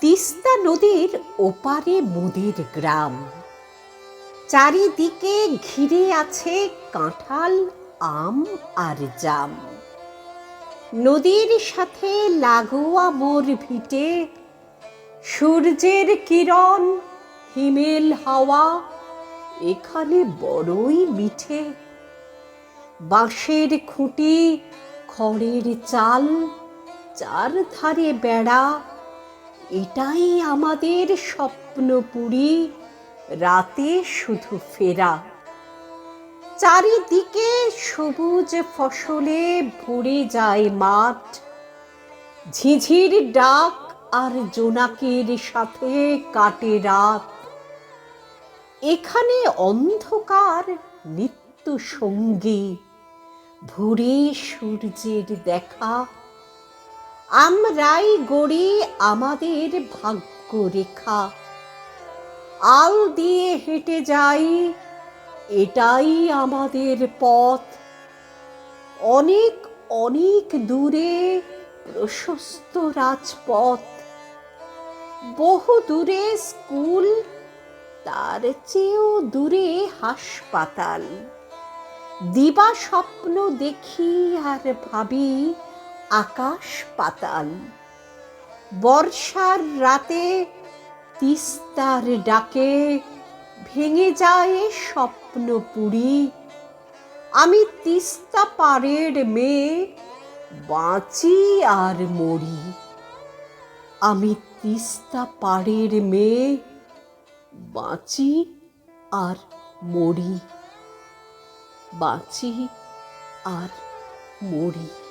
তিস্তা নদীর ওপারে মোদের গ্রাম। চারিদিকে ঘিরে আছে কাঁঠাল, আম আর জাম। নদীর সাথে লাগোয়া মোর ভিটে সূর্যের কিরণ, হিমেল হাওয়া, এখানে বড়ই মিঠে। বাঁশের খুঁটি, খড়ের চাল চার ধারে বেড়া এটাই আমাদের স্বপ্নপুরী রাতে শুধু ফেরা। চারিদিকে সবুজ ফসলে ভরে যায় মাঠ। ঝিঝির ডাক আর জোনাকের সাথে কাটে রাত। এখানে অন্ধকার নিত্য সঙ্গী ভোরে সূর্যের দেখা আমরাই গড়ি আমাদের ভাগ্য রেখা। আল দিয়ে হেঁটে যাই, এটাই আমাদের পথ। অনেক অনেক দূরে প্রশস্ত রাজপথ। বহু দূরে স্কুল, তার চেয়েও দূরে হাসপাতাল। দিবা স্বপ্ন দেখি আর ভাবি আকাশ পাতাল। বর্ষার রাতে তিস্তার ডাকে ভেঙে যায় স্বপ্ন স্বপ্নপুরী। আমি তিস্তা পাড়ের মেয়ে, বাঁচি আর মরি। আমি তিস্তা পাড়ের মেয়ে, বাঁচি আর মরি। বাঁচি আর মরি।